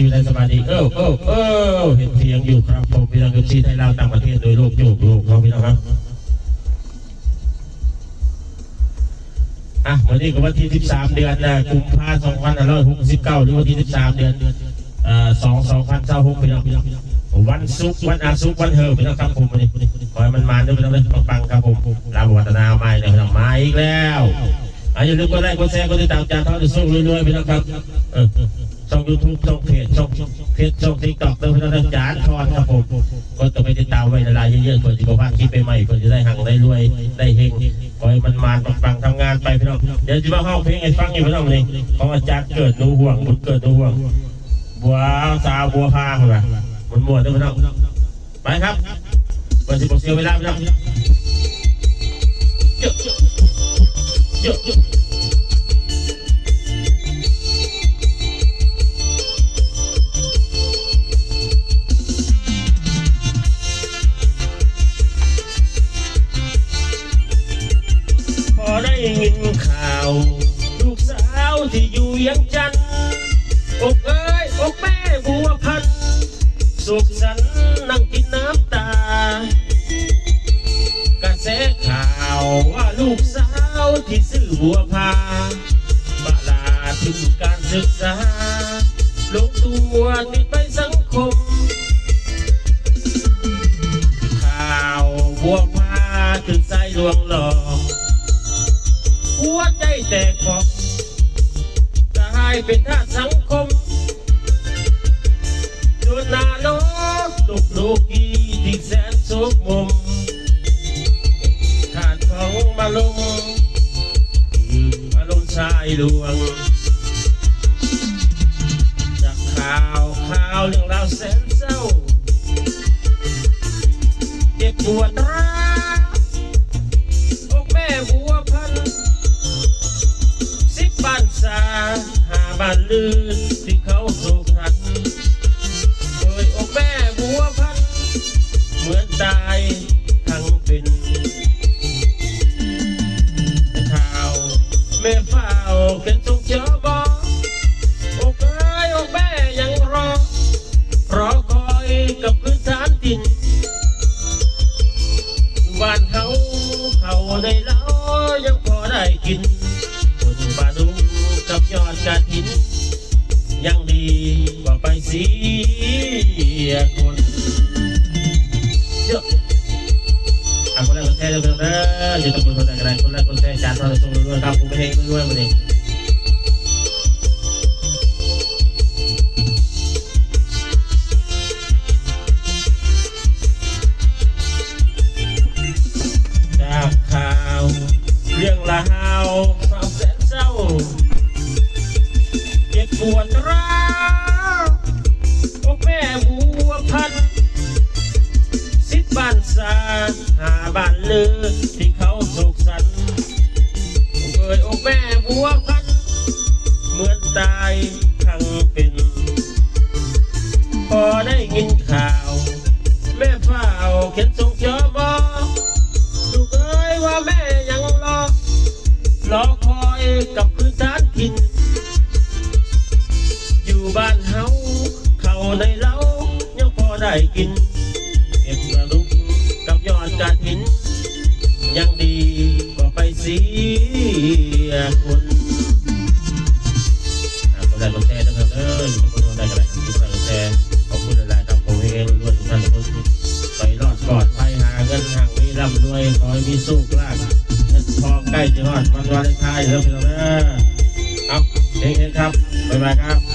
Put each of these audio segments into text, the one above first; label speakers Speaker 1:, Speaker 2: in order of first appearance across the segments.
Speaker 1: ซีได้สบายดีเออเออเออเห็นเสียงอยู่ครับผมพี่น้องเอฟซีไทยลาวต่างประเทศโดยโลกโยกโลกครับพี่น้องครับอะวันนี้ก็วันที่ 13 เดือนนะกุมภาพันธ์2569 หรือวันที่ 13 เดือนเอ่อ2 2026พี่น้องพี่น้องวันศุกร์วันอาศุกร์วันเฮอพี่น้องครับผมวันนี้ขอให้มันมาด้วยพี่น้องเลยปังๆครับผมลาบวัฒนาใหม่เลยพี่น้องมาอีกแล้วอย่าลืมกดไลค์กดแชร์กดติดตามจานทอดจะสู้รวยๆพี่น้องครับเออ ช่องยูทูบช่องเพจช่องเพจช่องทิกตอกเติมพนักจานทอนครับผมก็ต้องไปติดตามไว้ละลายเยอะๆเพื่อจะบอกว่าคลิปใหม่ๆเพื่อจะได้หังได้รวยได้เฮงขอให้มันมาปังๆทำงานไปพี่น้องเดี๋ยวจะมาห้องเพลงให้ฟังอยู่พี่น้องนี่ของอาจารย์เกิดหนูห่วงบุญเกิดหนูห่วงบัวสาวบัวพาเหรอมันมัวด้วยพี่น้องไปครับเปิดสิบเสียเวลาพี่น้องเยอะเยอะเยอะ ยินข่าว ลูกสาวที่อยู่ยังจันอกเอ้ยอกแม่บัวพันสุขสันนั่งกินน้ำตา กระแสข่าวว่าลูกสาวที่ซื้อบัวพาบาลาถึงการศึกษาลงตัวติดไปสังคม ข่าวบัวพาถึงใจลวงหลอก หัวใจแตกบอกกลายเป็นท่าสังคมโดนนาโลกตกโลกีที่แสนโศกมมขาดของมาลงอารมณ์ชายลวง จากข่าวข่าวเรื่องราวแสนเศร้าเจ็บปวดร้าานลือที่เขาโศกหันเคยอกแม่บัวพัน เหมือนตายทั้งเป็นข่าวแม่เฝ้าเข็นส่งเจอบอกเอ้ยอกแม่ยังรอ รอคอยกับพื้นฐานดินบ้านเขาเขาได้เล่ายังพอได้กินคนปลาดุ งกับยอดกระถินยังดีกว่าไปเสียคนเยอะอะคนแรกคนแท้เดี๋ยวเด้ออย่าต้องคนค หาบ้านลือที่เขาสุขสันต์เอ่ยอกแม่บัวพัน เหมือนตายทั้งเป็น พอได้ยินข่าว แม่เฝ้าเขียนส่งจอบอลูกเอ้ยว่าแม่ยังรอ รอคอยกับพื้นฐานถิ่นอยู่บ้านเฮาเขาในเล้ายังพอได้กิน กับยอดกระถิน ยังดีกว่าไปเสียคนอะคนใดคนแชร์นะครับเอออยู่กับคนกันไหนที่คนใดคนแชร์ขอบคุณหลายๆครับผมเองล้วนทุกท่านทุกคนไปรอดปลอดภัยหาเงินทางมีร่ำรวยขอให้มีสุขลาภเงินทอใกล้จะรอดวันวาเลนไทน์แล้วพี่น้องเด้อเอาเฮงๆครับบ๊ายบายครับ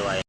Speaker 1: ด้วย